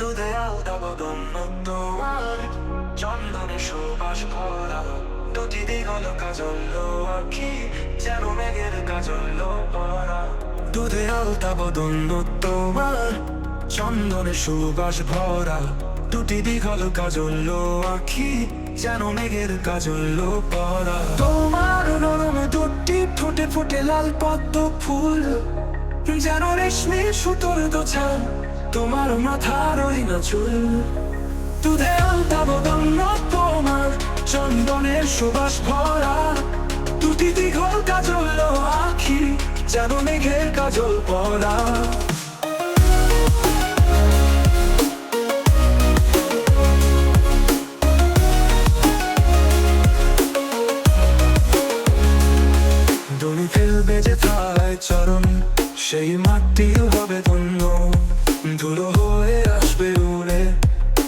দুধে আলতা বদন তোমার চন্দনে সুবাস ভরা। দুটি দিগল কাজল আখি যেন মেঘের কাজল পরা দুধে আলতা বদন তোমার চন্দনে সুবাস ভরা। দুটি দিগল কাজল আখি যেন মেঘের কাজল পরা তোমার নরম দুটি ফুটে ফুটে লাল পদ্ম ফুল, যেন রেশমি সুতোর দোছা তোমার মাথার ওই না চুল। আলতা বদন তোমার, চন্দনের সুবাস ভরা। দুটি দিঘল কাজল আখি, যেন মেঘের কাজল পরা। দড়ি ফেলবে যে থায় চরণ, সেই মাটিও হবে ধন্য।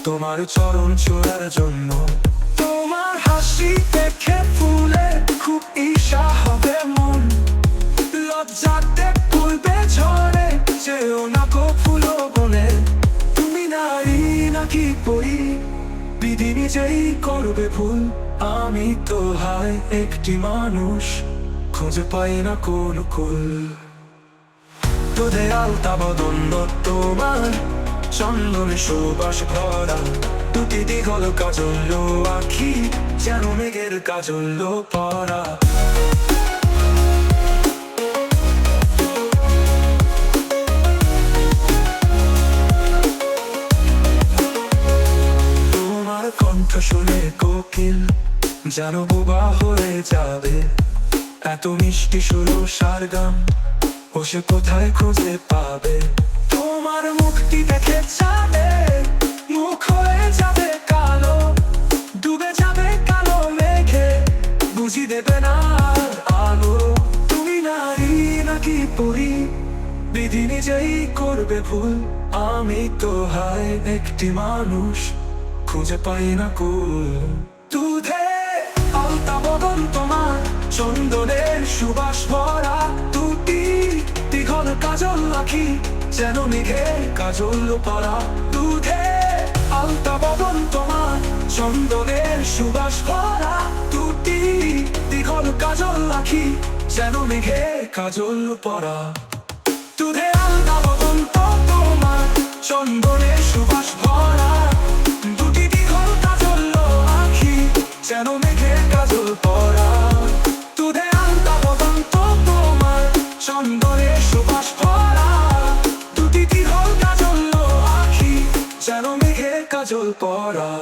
তোমার চরণ ছোড়ার জন্য। তোমার হাসি দেখে ফুলে খুব ঈর্ষা হবে মন। লজ্জাতে ফুলবে ঝরে যেও না গো ফুলো বনে। তুমি নারী নাকি পড়ি বিধি নিজেই করবে ভুল, আমি তো হায় একটি মানুষ, খুঁজে পাই না কোন কুল। তোদের আলতা বদন তোমার চন্দনে সুবাস ভরা। দুটি দিঘল কাজল আখি, যেন মেঘের কাজল পরা তোমার কণ্ঠ শুনে কোকিল, যেন বোবা হয়ে যাবে। এত মিষ্টি সুরো সার গান ও সে কোথায় খুঁজে পাবে? তোমার মুখটি দেখে যাবে মুখ হয়ে যাবে কালো, ডুবে যাবে কালো মেঘে, বুঝি দেবে না আলো। তুমি নারী নাকি পরি? বিধি নিজেই করবে ভুল। আমি তো হায় একটি মানুষ, খুঁজে পাই না কুল। দুধে আলতা বদন তোমার, চন্দনের সুবাস ভরা দুটি দীঘল কাজল আখি যেন মেঘের কাজল পরা দুধে। আলতা বদন তোমার চন্দনের সুবাস ভরা দুটি। দীঘল কাজল আখি যেন কাজল পরা দুধে। আলতা বদন তোমার চন্দনের সুবাস ভরা দুটি। দীঘল কাজল আখি যেন মেঘের কাজল পরা দুধে। আলতা বদন তোমার চন্দনের সুবাস ভরা কাজল পরা